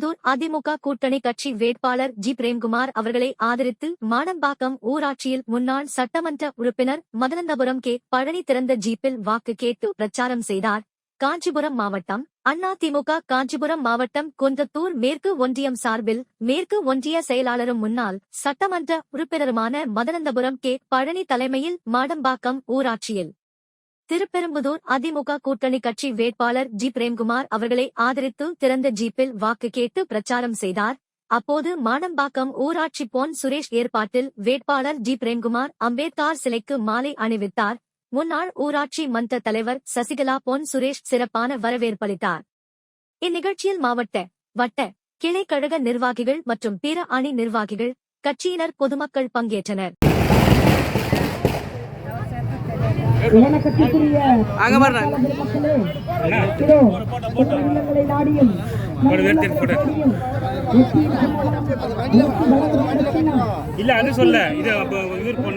அதிமுக கூட்டணி கட்சி வேட்பாளர் ஜி. பிரேம்குமார் அவர்களை ஆதரித்து மாடம்பாக்கம் ஊராட்சியில் முன்னாள் சட்டமன்ற உறுப்பினர் மதனந்தபுரம் கே. பழனி திறந்த ஜீப்பில் வாக்கு கேட்டு பிரச்சாரம் செய்தார். காஞ்சிபுரம் மாவட்டம் அதிமுக காஞ்சிபுரம் மாவட்டம் குன்றத்தூர் மேற்கு ஒன்றியம் சார்பில் மேற்கு ஒன்றிய செயலாளரும் முன்னாள் சட்டமன்ற உறுப்பினருமான மதனந்தபுரம் கே. பழனி தலைமையில் மாடம்பாக்கம் ஊராட்சியில் திருப்பெரும்புதூர் அதிமுக கூட்டணி கட்சி வேட்பாளர் ஜி. பிரேம்குமார் அவர்களை ஆதரித்து திறந்த ஜீப்பில் வாக்கு கேட்டு பிரச்சாரம் செய்தார். அப்போது மானம்பாக்கம் ஊராட்சி பொன் சுரேஷ் ஏற்பாட்டில் வேட்பாளர் ஜி. பிரேம்குமார் அம்பேத்கார் சிலைக்கு மாலை அணிவித்தார். முன்னாள் ஊராட்சி மன்ற தலைவர் சசிகலா பொன் சுரேஷ் சிறப்பான வரவேற்பளித்தார். இந்நிகழ்ச்சியில் மாவட்ட வட்ட கிளை கழக நிர்வாகிகள் மற்றும் பிற அணி நிர்வாகிகள் கட்சியினர் பொதுமக்கள் பங்கேற்றனர். வழங்கும் நடத்தினார். இல்ல அது சொல்ல இது இவர் பொண்ணு